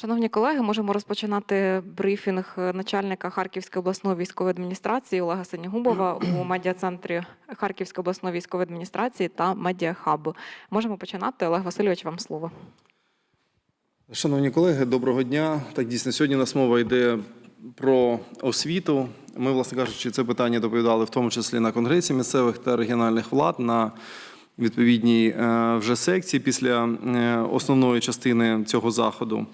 Шановні колеги, можемо розпочинати брифінг начальника Харківської обласної військової адміністрації Олега Сенігубова у медіа-центрі Харківської обласної військової адміністрації та медіахаб. Можемо починати. Олег Васильович, вам слово. Шановні колеги, доброго дня. Так дійсно сьогодні у нас мова йде про освіту. Ми, власне кажучи, це питання доповідали в тому числі на конгресі місцевих та регіональних влад на відповідній е, вже секції після е, основної частини цього заходу.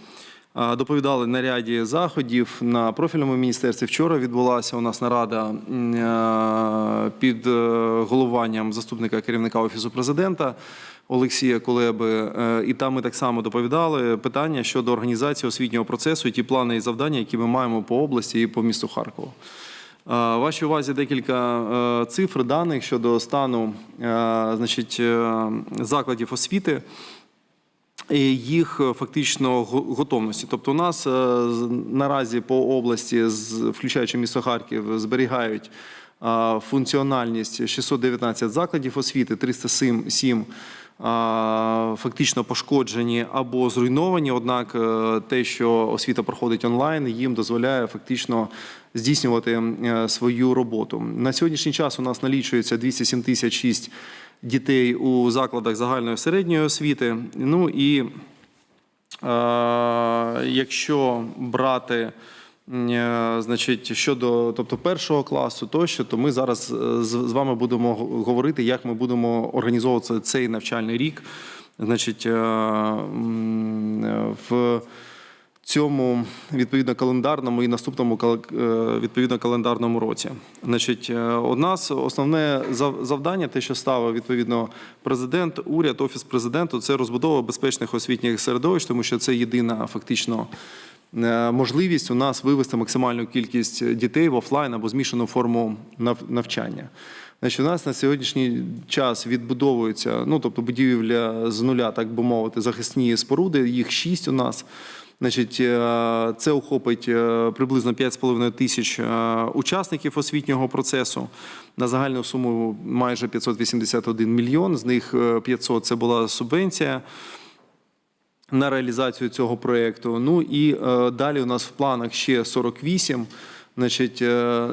Доповідали на ряді заходів на профільному міністерстві. Вчора відбулася у нас нарада е, під е, головуванням заступника керівника офісу президента Олексія Колеби. Е, І там ми так само доповідали питання щодо організації освітнього процесу і ті плани і завдання, які ми маємо по області і по місту Харкову. Вашій увазі декілька цифр даних щодо стану значить, закладів освіти їх е, фактично готовності. Тобто, у нас е, наразі по області, включаючи місто Харків, зберігають функціональність 619 закладів освіти, 307 сім, е, фактично пошкоджені або зруйновані. Однак е, те, що освіта проходить онлайн, їм дозволяє фактично здійснювати свою роботу. На сьогоднішній час у нас налічується 207 тисяч 6 дітей у закладах загальної середньої освіти. Ну і е, якщо брати е, значить, щодо тобто першого класу, тощо, то ми зараз е, з, вами будемо говорити, як ми будемо організовувати цей навчальний рік. Значить, е, в цьому відповідно календарному і наступному е, відповідно календарному році. Значить, е, у нас основне зав- завдання, те, що ставив відповідно президент, уряд, офіс президенту, це розбудова безпечних освітніх середовищ, тому що це єдина фактично. е, Можливість у нас вивести максимальну кількість дітей в офлайн або змішану форму нав- навчання. Значить, у нас на сьогоднішній час відбудовується, ну тобто будівля з нуля, так би мовити, захисні споруди. Їх шість у нас. Значить, е, це охопить е, приблизно 5,5 тисяч е, учасників освітнього процесу на загальну суму майже 581 мільйон. З них е, 500 – це була субвенція на реалізацію цього проєкту. Ну і далі у нас в планах ще 48. Значить,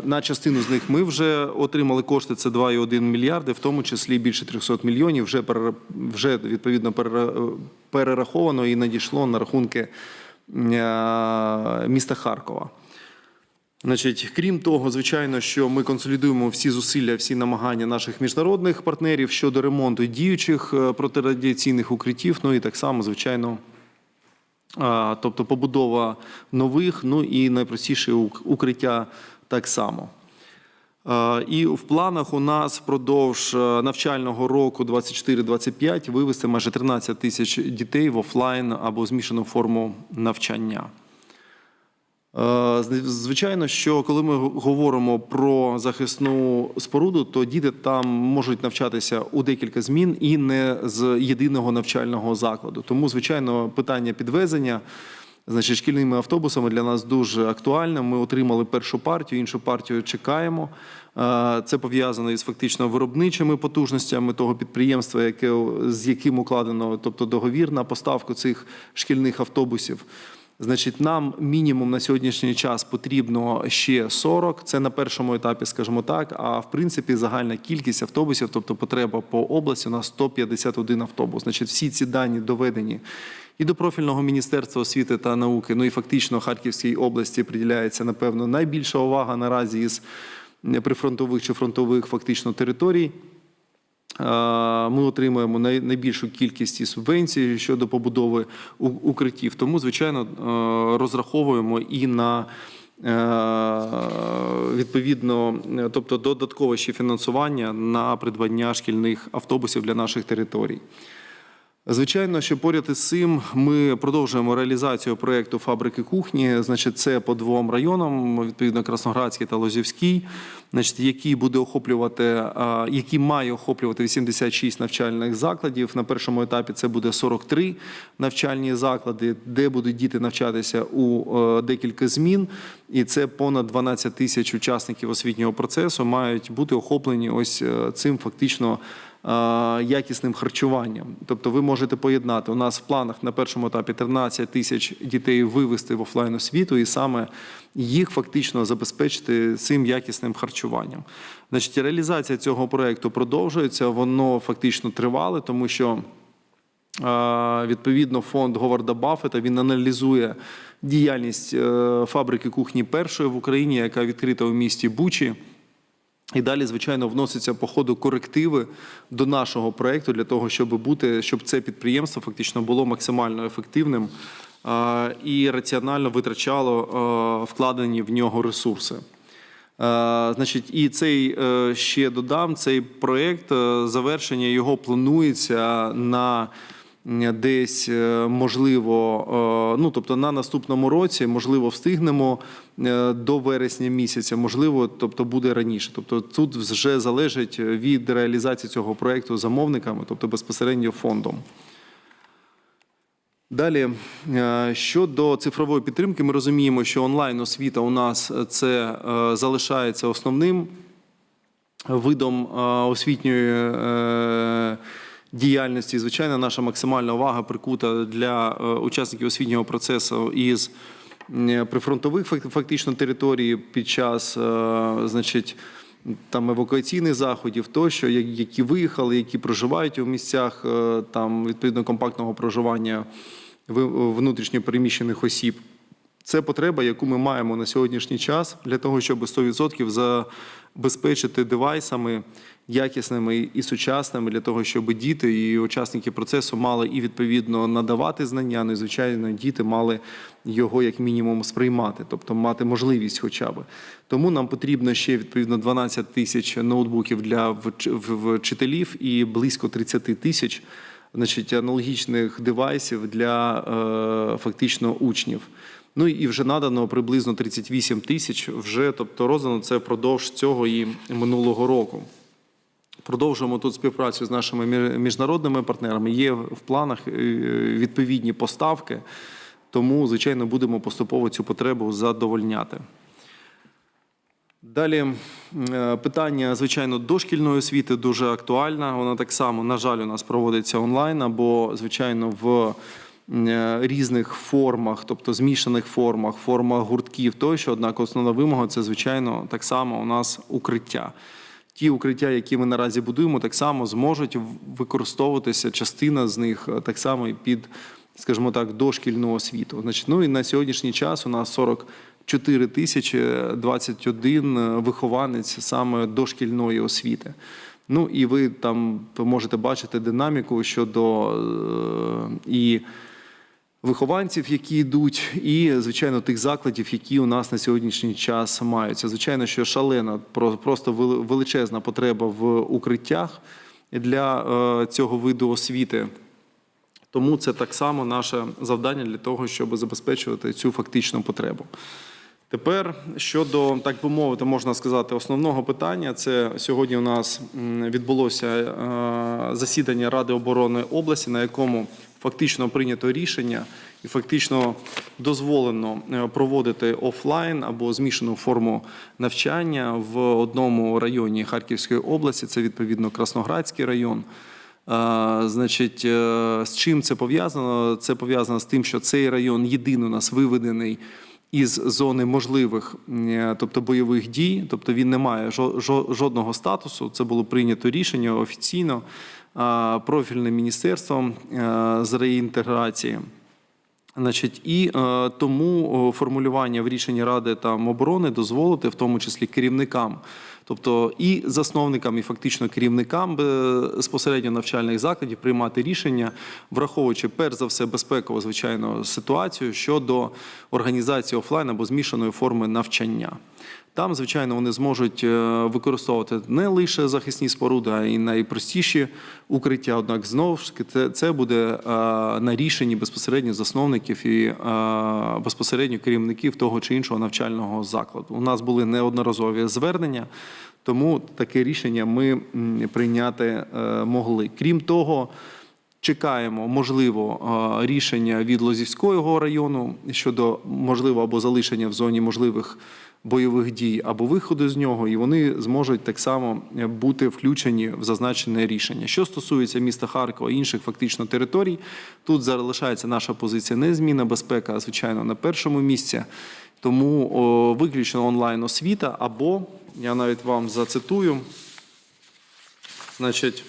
на частину з них ми вже отримали кошти. Це 2,1 мільярди, в тому числі більше 300 мільйонів. Вже перера- вже відповідно перера- перераховано і надійшло на рахунки міста Харкова. Значить, крім того, звичайно, що ми консолідуємо всі зусилля, всі намагання наших міжнародних партнерів щодо ремонту діючих е, протирадіаційних укриттів. Ну і так само, звичайно, тобто побудова нових, ну і найпростіше укриття так само. Е, І в планах у нас впродовж е, навчального року 24-25 вивести майже 13 тисяч дітей в офлайн або змішану форму навчання. Е, Звичайно, що коли ми говоримо про захисну споруду, то діти там можуть навчатися у декілька змін і не з єдиного навчального закладу. Тому, звичайно, питання підвезення. Значить, шкільними автобусами для нас дуже актуальна. Ми отримали першу партію, іншу партію чекаємо. Це пов'язано із фактично виробничими потужностями того підприємства, яке з яким укладено, тобто договір на поставку цих шкільних автобусів. Значить, нам мінімум на сьогоднішній час потрібно ще 40. Це на першому етапі, скажімо так. А в принципі, загальна кількість автобусів, тобто потреба по області, у нас 151 автобус. Значить, всі ці дані доведені і до профільного міністерства освіти та науки. Ну і фактично Харківській області приділяється напевно найбільша увага наразі із прифронтових чи фронтових фактично територій. Е, Ми отримуємо найбільшу кількість субвенцій щодо побудови укриттів. Тому, звичайно, е, розраховуємо і на е, відповідно, тобто додаткове ще фінансування на придбання шкільних автобусів для наших територій. Звичайно, що поряд із цим ми продовжуємо реалізацію проєкту фабрики кухні. Значить, це по двом районам, відповідно, Красноградський та Лозівський, значить, який буде охоплювати, який має охоплювати 86 навчальних закладів. На першому етапі це буде 43 навчальні заклади, де будуть діти навчатися у е, декілька змін. І це понад 12 тисяч учасників освітнього процесу мають бути охоплені ось е, цим фактично якісним харчуванням. Тобто ви можете поєднати. У нас в планах на першому етапі 13 тисяч дітей вивести в офлайн освіту і саме їх фактично забезпечити цим якісним харчуванням. Значить, реалізація цього проекту продовжується, воно фактично тривале, тому що. Е, Відповідно, фонд Говарда Баффета він аналізує діяльність е, фабрики кухні першої в Україні, яка відкрита у місті Бучі. І далі, звичайно, вносяться по ходу корективи до нашого проекту для того, щоб бути, щоб це підприємство фактично було максимально ефективним і раціонально витрачало вкладені в нього ресурси. Значить, і цей е, ще додам цей проект. е, Завершення його планується на десь е, можливо, е, ну тобто на наступному році, можливо, встигнемо е, до вересня місяця, можливо, тобто буде раніше. Тобто тут вже залежить від реалізації цього проекту замовниками, тобто безпосередньо фондом. Далі щодо цифрової підтримки, ми розуміємо, що онлайн освіта у нас це залишається основним видом освітньої е, діяльності. Звичайно, наша максимальна увага прикута для е, учасників освітнього процесу із прифронтових фактично територій під час, е, значить. Там евакуаційних заходів, тощо, які виїхали, які проживають у місцях е, там відповідно компактного проживання ви- внутрішньо переміщених осіб. Це потреба, яку ми маємо на сьогоднішній час для того, щоб 100% забезпечити девайсами якісними і сучасними, для того, щоб діти і учасники процесу мали і відповідно надавати знання. Ну і звичайно, діти мали його як мінімум сприймати, тобто мати можливість, хоча б. Тому нам потрібно ще відповідно 12 тисяч ноутбуків для вч- вчителів і близько 30 тисяч значить, аналогічних девайсів для е, фактично учнів. Ну і вже надано приблизно 38 тисяч, вже тобто роздано це впродовж цього і минулого року. Продовжуємо тут співпрацю з нашими міжнародними партнерами. Є в планах е, відповідні поставки, тому, звичайно, будемо поступово цю потребу задовольняти. Далі е, питання, звичайно, дошкільної освіти дуже актуальна. Вона так само, на жаль, у нас проводиться онлайн або, звичайно, в різних формах, тобто змішаних формах, формах гуртків тощо. Однак основна вимога це, звичайно, так само у нас укриття. Ті укриття, які ми наразі будуємо, так само зможуть використовуватися частина з них е, так само і під, скажімо так, дошкільну освіту. Значить, ну і на сьогоднішній час у нас 44 тисячі 21 вихованець саме дошкільної освіти. Ну і ви там можете бачити динаміку щодо е, і вихованців, які йдуть, і звичайно тих закладів, які у нас на сьогоднішній час маються. Звичайно, що шалена, про- просто вели- величезна потреба в укриттях для е, цього виду освіти. Тому це так само наше завдання для того, щоб забезпечувати цю фактичну потребу. Тепер щодо, так би мовити, можна сказати, основного питання, це сьогодні у нас відбулося е, засідання Ради оборони області, на якому фактично прийнято рішення і фактично дозволено е, проводити офлайн або змішану форму навчання в одному районі Харківської області. Це відповідно Красноградський район. Е, Значить, е, з чим це пов'язано? Це пов'язано з тим, що цей район єдиний у нас виведений із зони можливих, тобто бойових дій, тобто він не має жо- жо- жодного статусу. Це було прийнято рішення офіційно профільним міністерством е, з реінтеграції. Значить, і е, тому формулювання в рішенні Ради там оборони дозволити, в тому числі керівникам, тобто і засновникам, і фактично керівникам безпосередньо навчальних закладів приймати рішення, враховуючи перш за все безпекову звичайно ситуацію щодо організації офлайн або змішаної форми навчання. Там, звичайно, вони зможуть е, використовувати не лише захисні споруди, а й найпростіші укриття. Однак, знову ж таки, це, буде е, на рішенні безпосередньо засновників і е, безпосередньо керівників того чи іншого навчального закладу. У нас були неодноразові звернення, тому таке рішення ми прийняти могли. Крім того, Чекаємо, можливо, рішення від Лозівського району щодо можливо або залишення в зоні можливих бойових дій або виходу з нього, і вони зможуть так само е, бути включені в зазначене рішення. Що стосується міста Харкова і інших фактично територій, тут залишається наша позиція незмінна безпека, звичайно, на першому місці. Тому о, виключно онлайн освіта, або я навіть вам зацитую. Значить,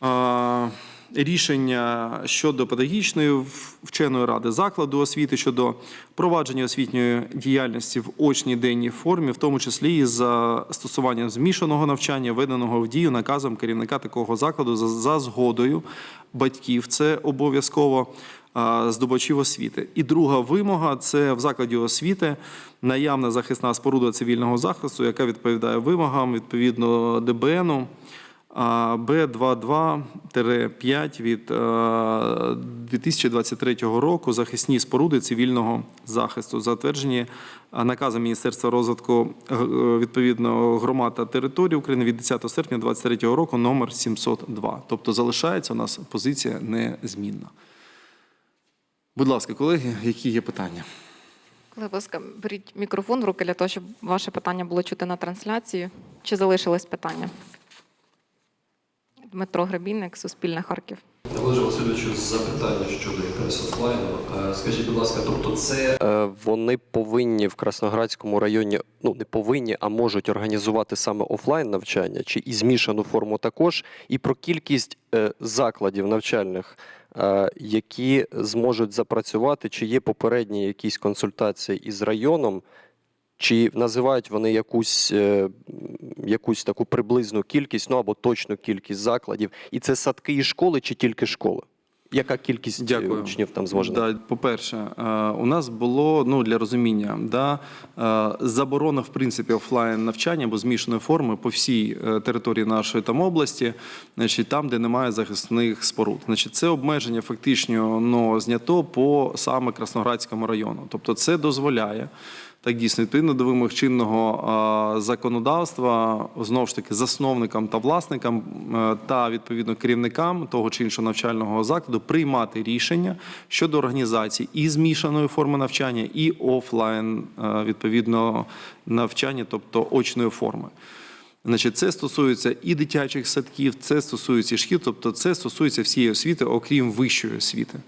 а, рішення щодо педагогічної вченої ради закладу освіти щодо провадження освітньої діяльності в очній денній формі, в тому числі і за застосуванням змішаного навчання, введеного в дію наказом керівника такого закладу за, за згодою батьків. Це обов'язково а, здобувачів освіти. І друга вимога це в закладі освіти наявна захисна споруда цивільного захисту, яка відповідає вимогам відповідно ДБНу. А, Б22-5 від е, 2023 року захисні споруди цивільного захисту, затверджені е, наказом Міністерства розвитку е, відповідно громад та територій України від 10 серпня 2023 року номер 702. Тобто залишається у нас позиція незмінна. Будь ласка, колеги, які є питання? Будь ласка, беріть мікрофон в руки для того, щоб ваше питання було чути на трансляції. Чи залишились питання? Дмитро Гребінник, Суспільне Харків. Олеже Васильовичу, запитання щодо якраз офлайну. Скажіть, будь ласка, тобто це е, вони повинні в Красноградському районі, ну не повинні, а можуть організувати саме офлайн навчання, чи і змішану форму також, і про кількість е, закладів навчальних, е, які зможуть запрацювати, чи є попередні якісь консультації із районом, чи називають вони якусь, е, якусь таку приблизну кількість, ну або точну кількість закладів, і це садки і школи, чи тільки школи? Яка кількість е, Дякую. учнів там зможе? Да, по-перше, е, у нас було ну для розуміння, да, заборона в принципі офлайн навчання або змішаної форми по всій території нашої там області, значить, там, де немає захисних споруд. Значить, це обмеження фактично ну, знято по саме Красноградському району. Тобто, це дозволяє. Так дійсно, відповідно до вимог чинного законодавства, знову ж таки, засновникам та власникам е, та відповідно керівникам того чи іншого навчального закладу приймати рішення щодо організації і змішаної форми навчання, і офлайн е, відповідно навчання, тобто очної форми. Значить, це стосується і дитячих садків, це стосується і шкіл, тобто це стосується всієї освіти, окрім вищої освіти.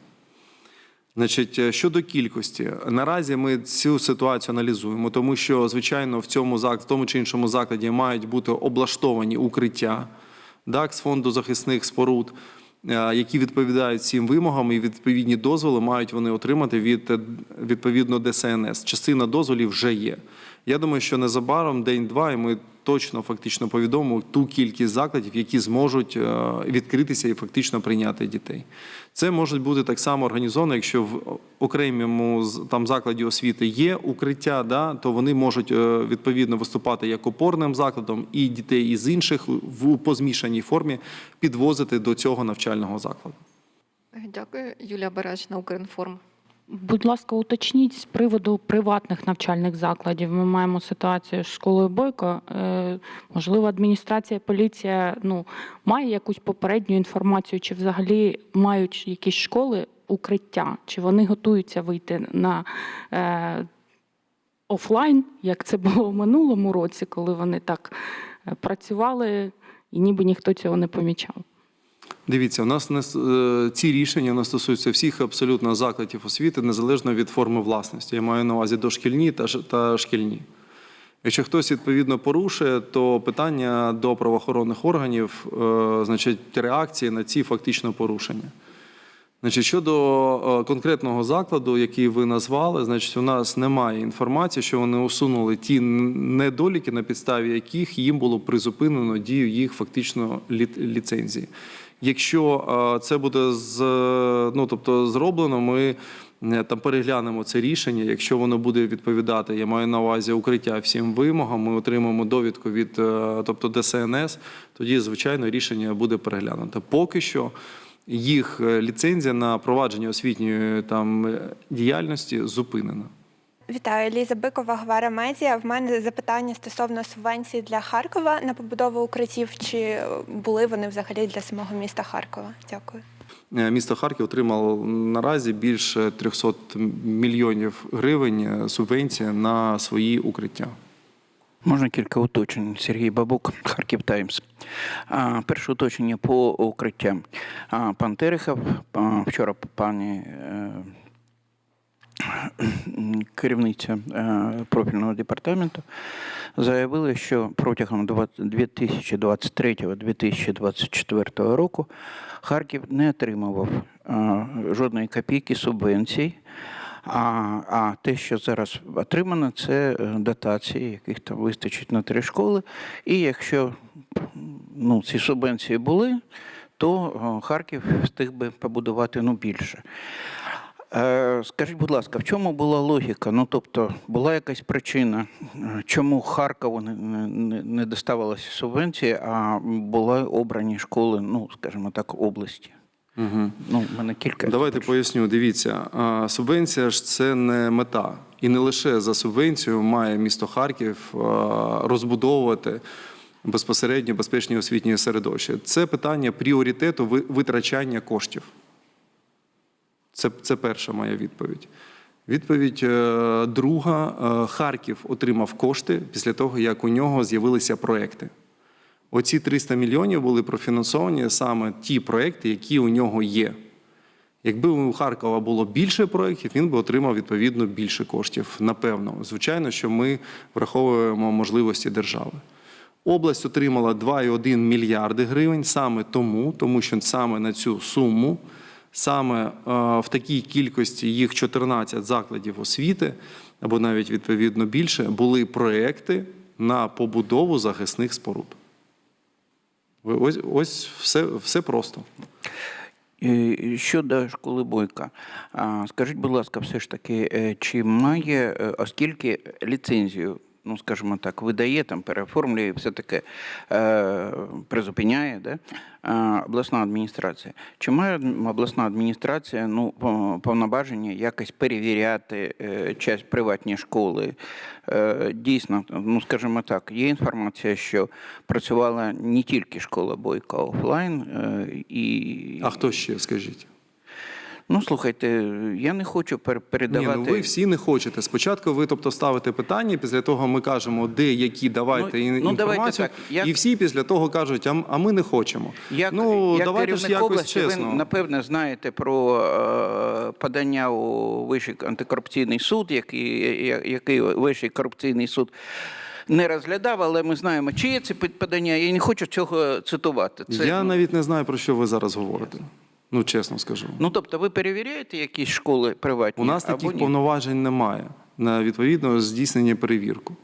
Значить, е, щодо кількості, наразі ми цю ситуацію аналізуємо, тому що, звичайно, в цьому в тому чи іншому закладі мають бути облаштовані укриття ДАК з фонду захисних споруд, е, які відповідають цим вимогам, і відповідні дозволи мають вони отримати від е, відповідно ДСНС. Частина дозволів вже є. Я думаю, що незабаром день-два, і ми точно фактично повідомимо ту кількість закладів, які зможуть е, відкритися і фактично прийняти дітей. Це може бути так само організовано, якщо в окремому там закладі освіти є укриття, да, то вони можуть е, відповідно виступати як опорним закладом і дітей із інших в по змішаній формі підвозити до цього навчального закладу. Дякую, Юлія Бережна, Укрінформ. Будь ласка, уточніть з приводу приватних навчальних закладів. Ми маємо ситуацію з школою Бойко. Е, Можливо, адміністрація, поліція ну, має якусь попередню інформацію, чи взагалі мають якісь школи укриття, чи вони готуються вийти на е, офлайн, як це було в минулому році, коли вони так е, працювали, і ніби ніхто цього не помічав. Дивіться, у нас не е, ці рішення нас стосуються всіх абсолютно закладів освіти, незалежно від форми власності. Я маю на увазі дошкільні та, та шкільні. Якщо хтось відповідно порушує, то питання до правоохоронних органів, е, значить, реакції на ці фактично порушення. Значить, щодо е, конкретного закладу, який ви назвали, значить, у нас немає інформації, що вони усунули ті недоліки, на підставі яких їм було призупинено дію їх фактично ліцензії. Якщо е, це буде з, ну, тобто, зроблено, ми е, там переглянемо це рішення. Якщо воно буде відповідати, я маю на увазі укриття всім вимогам, ми отримаємо довідку від е, тобто ДСНС, тоді, звичайно, рішення буде переглянуто. Поки що їх е, ліцензія на провадження освітньої там е, діяльності зупинена. Вітаю, Ліза Бикова, Гвара Медіа. В мене запитання стосовно субвенцій для Харкова на побудову укриттів. Чи були вони взагалі для самого міста Харкова? Дякую. е, місто Харків отримало наразі більше 300 мільйонів гривень е, субвенції на свої укриття. Можна кілька уточнень. Сергій Бабук, Харків Таймс. Перше уточнення по укриттям. Пан Терехов, вчора пані е, керівниця е, профільного департаменту заявили, що протягом 2023-2024 року Харків не отримував е, жодної копійки субвенцій. А, а те, що зараз отримано, це е, дотації, яких там вистачить на три школи. І якщо ну, ці субвенції були, то Харків встиг би побудувати ну, більше. Е, Скажіть, будь ласка, в чому була логіка? Ну, тобто, була якась причина, чому Харкову не, не, не доставалася субвенції, а були обрані школи, ну, скажімо так, області? Угу. Ну, мене кілька. Давайте причин. поясню. Дивіться, субвенція ж це не мета, і не лише за субвенцію має місто Харків розбудовувати безпосередньо безпечні освітні середовища. Це питання пріоритету ви- витрачання коштів. Це, це перша моя відповідь. Відповідь е, друга: Е, Харків отримав кошти після того, як у нього з'явилися проекти. Оці 300 мільйонів були профінансовані саме ті проекти, які у нього є. Якби у Харкова було більше проєктів, він би отримав відповідно більше коштів. Напевно, звичайно, що ми враховуємо можливості держави. Область отримала 2,1 мільярди гривень саме тому, тому що саме на цю суму, саме е, в такій кількості їх 14 закладів освіти, або навіть відповідно більше, були проекти на побудову захисних споруд. Ось, ось все, все просто. Щодо школи Бойка, скажіть, будь ласка, все ж таки, е, чи має, е, оскільки ліцензію, ну скажімо так, видає, там переоформлює, все таке е, призупиняє, да? а, обласна адміністрація. Чи має обласна адміністрація ну, по- повноваження якось перевіряти е, час приватні школи? Е, Дійсно, ну скажімо так, є інформація, що працювала не тільки школа Бойка офлайн, е, і А хто ще, скажіть? Ну, слухайте, я не хочу пер- Ні, ну ви всі не хочете. Спочатку ви тобто ставите питання, після того ми кажемо, де які давайте Ну, ін- ну, давайте інформацію, так, як- і всі після того кажуть, а, а ми не хочемо. Як, ну як давайте ж якось області, чесно. ви напевне знаєте про е, подання у Вищий антикорупційний суд, який, я- який Вищий корупційний суд не розглядав, але ми знаємо, чиє це під- подання. Я не хочу цього цитувати. Це, Я ну, навіть не знаю про що ви зараз говорите. Ну чесно скажу. ну тобто, ви перевіряєте якісь школи приватні? У нас або таких ні? повноважень немає на відповідно здійснення перевірку.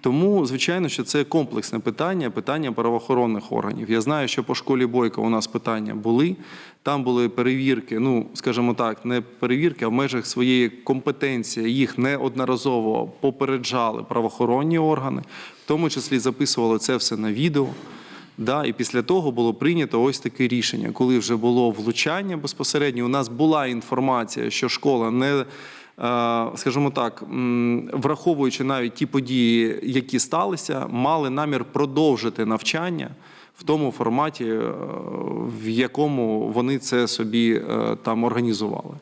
Тому, звичайно, що це комплексне питання, питання правоохоронних органів. Я знаю, що по школі Бойка у нас питання були. Там були перевірки, ну скажімо так, не перевірки, а в межах своєї компетенції їх неодноразово попереджали правоохоронні органи, в тому числі записували це все на відео. Да, і після того було прийнято ось таке рішення, коли вже було влучання безпосередньо. У нас була інформація, що школа не. е, Скажімо так, враховуючи навіть ті події, які сталися, мали намір продовжити навчання в тому форматі, е, в якому вони це собі е, там організували.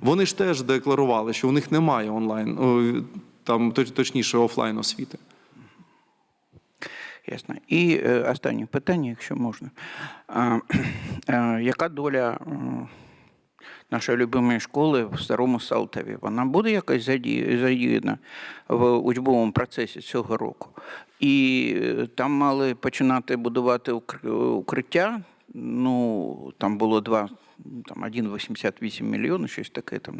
Вони ж теж декларували, що у них немає онлайн, там точніше офлайн освіти. Ясно. І е, останнє питання, якщо можна. Е, яка доля нашої любимої школи в старому Салтові? Вона буде якось задіяна в учбовому процесі цього року? І е, там мали починати будувати укриття. Ну, там було два, там 1,88 мільйона, щось таке там.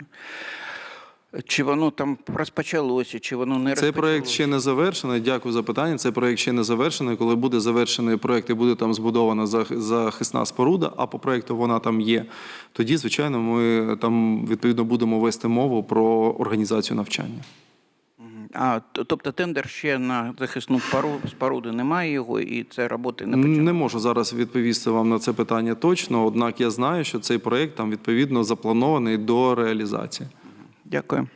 Чи воно там розпочалося, чи воно не Цей проект ще не завершений. Дякую за питання. Цей проект ще не завершений. Коли буде завершений проект і буде там збудована зах- захисна споруда, а по проекту вона там є. Тоді, звичайно, ми там відповідно будемо вести мову про організацію навчання. А, тобто тендер ще на захисну споруду немає його, і це роботи не Не можу зараз відповісти вам на це питання точно, однак я знаю, що цей проект там відповідно запланований до реалізації. Дякую.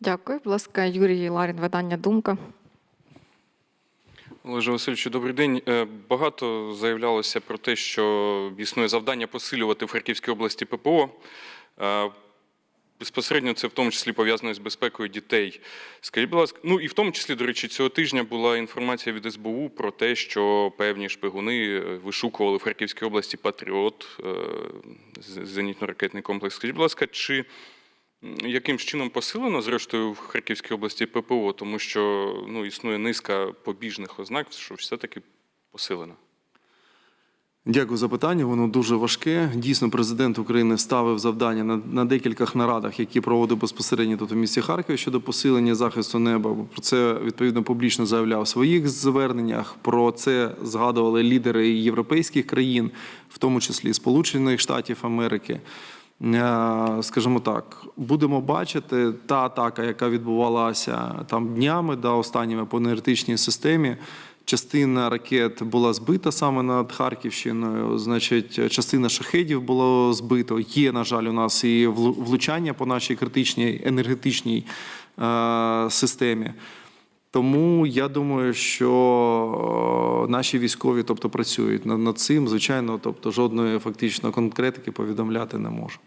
Дякую, будь ласка, Юрій Ларін, видання Думка. Олеже Васильовичу, добрий день. Е, Багато заявлялося про те, що існує завдання посилювати в Харківській області ППО. Е, Безпосередньо це в тому числі пов'язано з безпекою дітей. Скажіть, будь ласка, ну і в тому числі, до речі, цього тижня була інформація від СБУ про те, що певні шпигуни е, вишукували в Харківській області Патріот, зенітно-ракетний комплекс. Скажіть, будь ласка, чи яким чином посилено, зрештою, в Харківській області ППО, тому що ну, існує низка побіжних ознак, що все-таки посилено. Дякую за питання. Воно дуже важке. Дійсно, президент України ставив завдання на, на декількох нарадах, які проводив безпосередньо тут у місті Харкові щодо посилення захисту неба. Про це відповідно публічно заявляв в своїх зверненнях. Про це згадували лідери європейських країн, в тому числі Сполучених Штатів Америки. Е, Скажімо так, будемо бачити та атака, яка відбувалася там днями, да, останніми по енергетичній системі. Частина ракет була збита саме над Харківщиною. Значить, частина шахедів було збито. Є, на жаль, у нас і влу- влучання по нашій критичній енергетичній е, системі. Тому я думаю, що е, наші військові, тобто, працюють над, цим. Звичайно, тобто жодної фактично конкретики повідомляти не можу.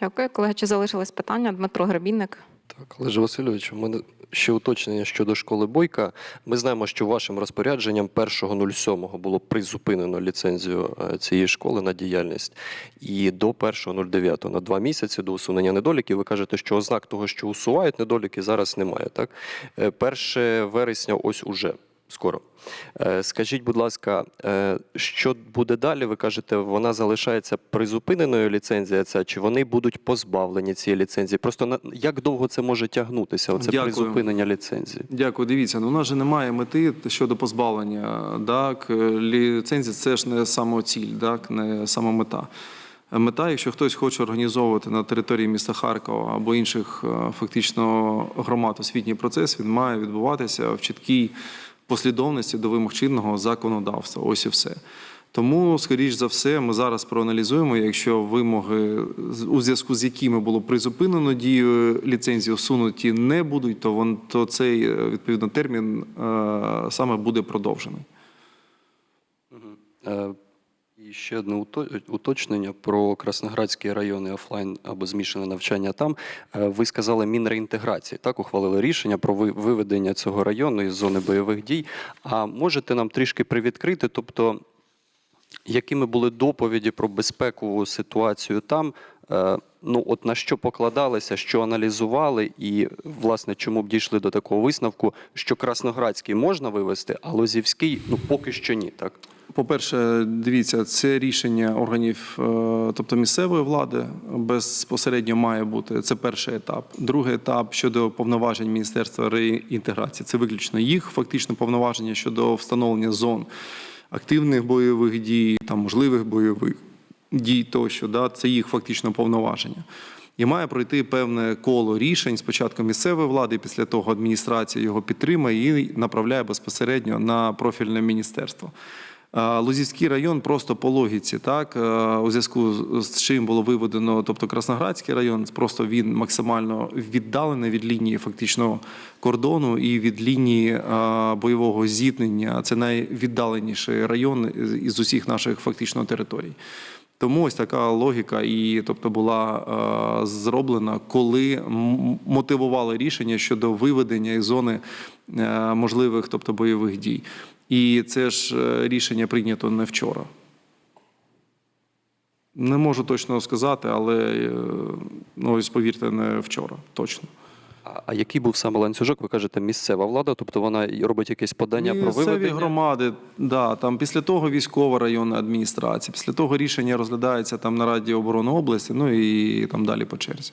Дякую. Колеги, чи залишились питання? Дмитро Гребінник. Так, Олеже Васильович, у мене ще уточнення щодо школи Бойка. Ми знаємо, що вашим розпорядженням 1.07 було призупинено ліцензію е, цієї школи на діяльність. І до 1.09 на два місяці до усунення недоліків. Ви кажете, що ознак того, що усувають недоліки, зараз немає. Так, Е, 1 вересня, ось уже скоро. Е, Скажіть, будь ласка, е, що буде далі? Ви кажете, вона залишається призупиненою ліцензія ця, чи вони будуть позбавлені цієї ліцензії? Просто на як довго це може тягнутися? Оце Дякую. призупинення ліцензії? Дякую. Дивіться, ну у нас же немає мети щодо позбавлення. Так, ліцензія це ж не самоціль, так, не самомета. Мета, якщо хтось хоче організовувати на території міста Харкова або інших е, фактично громад освітній процес, він має відбуватися в чіткій послідовності до вимог чинного законодавства. Ось і все. Тому, скоріш за все, ми зараз проаналізуємо, якщо вимоги, у зв'язку з якими було призупинено дію ліцензії, усунуті не будуть, то вон то цей е, відповідно термін е, саме буде продовжений. І ще одне уто- уточнення про Красноградський район і офлайн або змішане навчання там. Е, Ви сказали Мінреінтеграції, так ухвалили рішення про виведення цього району із зони бойових дій. А можете нам трішки привідкрити, тобто якими були доповіді про безпекову ситуацію там? Е, Ну, от на що покладалися, що аналізували, і власне чому б дійшли до такого висновку, що Красноградський можна вивести, а Лозівський ну поки що ні, так. По-перше, дивіться, це рішення органів, е, тобто місцевої влади, безпосередньо має бути. Це перший етап. Другий етап щодо повноважень Міністерства реінтеграції. Це виключно їх фактично повноваження щодо встановлення зон активних бойових дій, там можливих бойових дій тощо. Да, це їх фактично повноваження. І має пройти певне коло рішень спочатку місцевої влади, після того адміністрація його підтримує і направляє безпосередньо на профільне міністерство. Лозівський район просто по логіці, так е, у зв'язку з- чим було виведено, тобто Красноградський район, просто він максимально віддалений від лінії фактично кордону і від лінії е, бойового зіткнення. Це найвіддаленіший район із усіх наших фактично територій. Тому ось така логіка і тобто була е, зроблена, коли мотивували рішення щодо виведення із зони е, можливих, тобто бойових дій. І це ж е, рішення прийнято не вчора. Не можу точно сказати, але е, ну, ось повірте, не вчора, точно. А, який був саме ланцюжок? Ви кажете, місцева влада, тобто вона робить якесь подання про Місцеві виведення? громади, да, там після того військова районна адміністрація, після того рішення розглядається там на Раді оборони області, ну і там далі по черзі.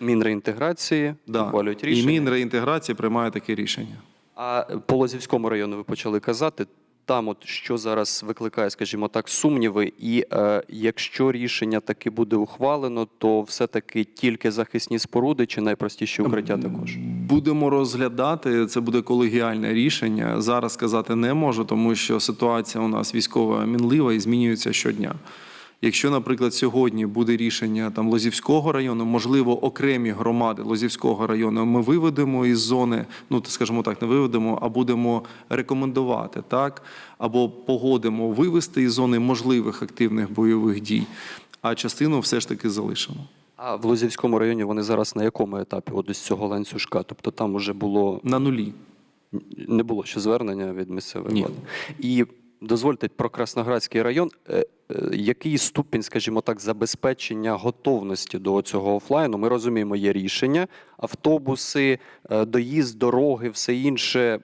Мінреінтеграції, Да. ухвалюють І. Мінреінтеграції приймає таке рішення. А по Лозівському району ви почали казати. Там, от що зараз викликає, скажімо так, сумніви, і е, якщо рішення таки буде ухвалено, то все-таки тільки захисні споруди чи найпростіші укриття також. Будемо розглядати. Це буде колегіальне рішення. Зараз сказати не можу, тому що ситуація у нас військова мінлива і змінюється щодня. Якщо, наприклад, сьогодні буде рішення там Лозівського району, можливо, окремі громади Лозівського району ми виведемо із зони, ну скажімо так, не виведемо, а будемо рекомендувати так, або погодимо вивести із зони можливих активних бойових дій, а частину все ж таки залишимо. А в Лозівському районі вони зараз на якому етапі от із цього ланцюжка? Тобто там вже було На нулі. не було ще звернення від місцевої Ні. влади. І дозвольте про Красноградський район. Е, е, Який ступінь, скажімо так, забезпечення готовності до цього офлайну? Ми розуміємо, є рішення, автобуси, е, доїзд, дороги, все інше.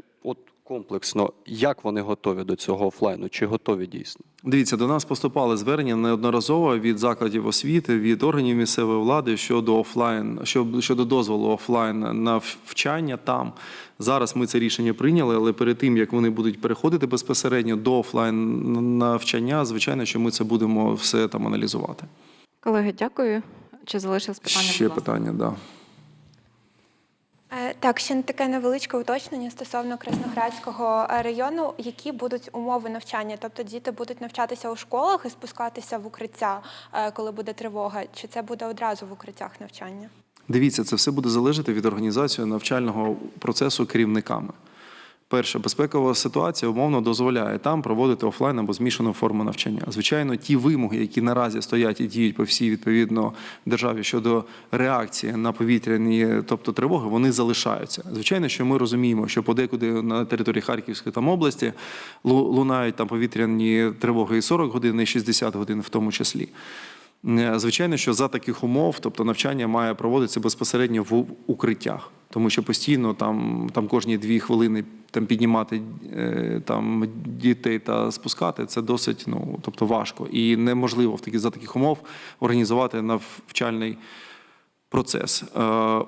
Комплексно, як вони готові до цього офлайну? Чи готові дійсно? Дивіться, до нас поступали звернення неодноразово від закладів освіти, від органів місцевої влади щодо офлайн, щодо, щодо дозволу офлайн на вчання там. Зараз ми це рішення прийняли, але перед тим як вони будуть переходити безпосередньо до офлайн навчання, звичайно, що ми це будемо все там аналізувати. Колеги, дякую. Чи залишилось питання? Ще будь ласка? питання, да. Е, Так, ще таке невеличке уточнення стосовно Красноградського е, району. Які будуть умови навчання? Тобто діти будуть навчатися у школах і спускатися в укриття, е, коли буде тривога, чи це буде одразу в укриттях навчання? Дивіться, це все буде залежати від організації навчального процесу керівниками. Перше, безпекова ситуація умовно дозволяє там проводити офлайн або змішану форму навчання. Звичайно, ті вимоги, які наразі стоять і діють по всій відповідно державі щодо реакції на повітряні, тобто тривоги, вони залишаються. Звичайно, що ми розуміємо, що подекуди на території Харківської там області лунають там повітряні тривоги і 40 годин, і 60 годин в тому числі. Е, Звичайно, що за таких умов, тобто навчання має проводитися безпосередньо в укриттях, тому що постійно там, там кожні дві хвилини там піднімати е, там дітей та спускати це досить ну тобто важко. І неможливо в такі за таких умов організувати навчальний процес. Е,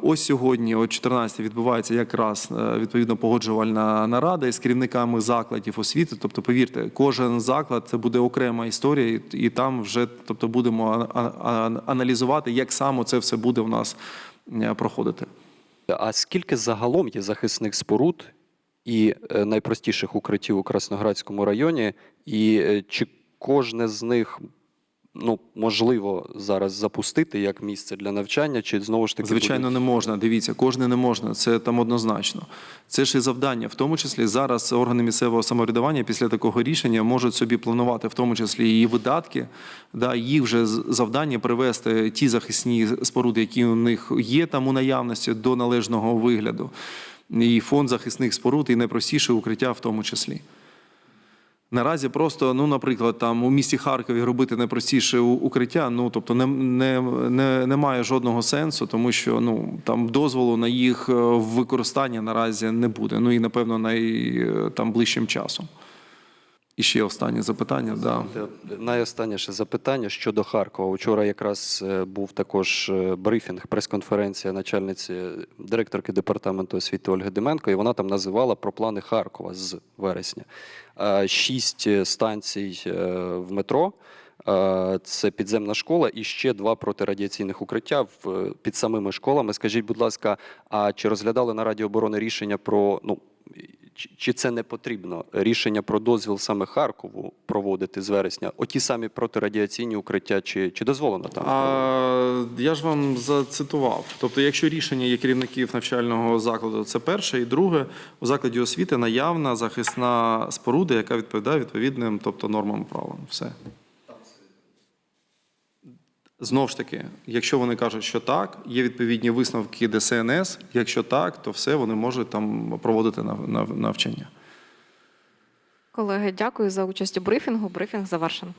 Ось сьогодні, о 14 відбувається якраз е, відповідно погоджувальна нарада із керівниками закладів освіти. Тобто, повірте, кожен заклад це буде окрема історія, і- там вже тобто будемо аналізувати, як саме це все буде у нас е, проходити. А скільки загалом є захисних споруд і найпростіших укриттів у Красноградському районі, і чи кожне з них ну, можливо зараз запустити як місце для навчання, чи знову ж таки Звичайно, будуть- не можна. Дивіться, кожне не можна. Це там однозначно. Це ж і завдання. В тому числі зараз органи місцевого самоврядування після такого рішення можуть собі планувати, в тому числі і видатки. Да, їх вже завдання привести ті захисні споруди, які у них є там у наявності до належного вигляду. І фонд захисних споруд, і найпростіше укриття в тому числі. Наразі просто, ну, наприклад, там у місті Харкові робити найпростіше укриття, ну тобто не, не, не, немає жодного сенсу, тому що ну там дозволу на їх е, використання наразі не буде. Ну і напевно най, е, там ближчим часом. І ще останнє запитання. Да. Е, Найостанніше запитання щодо Харкова. Вчора якраз е, був також е, брифінг, прес-конференція начальниці директорки департаменту освіти Ольги Деменко, і вона там називала про плани Харкова з вересня. Е, Шість е, станцій е, в метро. е, Це підземна школа і ще два протирадіаційних укриття е, під самими школами. Скажіть, будь ласка, а чи розглядали на Раді оборони рішення про ну чи- це не потрібно рішення про дозвіл саме Харкову проводити з вересня? Оті самі протирадіаційні укриття, чи, чи дозволено там? А, я ж вам зацитував. Тобто, якщо рішення є керівників навчального закладу, це перше, і друге, у закладі освіти наявна захисна споруда, яка відповідає відповідним, тобто нормам правилам. Все. Знову ж таки, якщо вони кажуть, що так, є відповідні висновки ДСНС. Якщо так, то все вони можуть там проводити нав- нав- навчання. Колеги, дякую за участь у брифінгу. Брифінг завершено.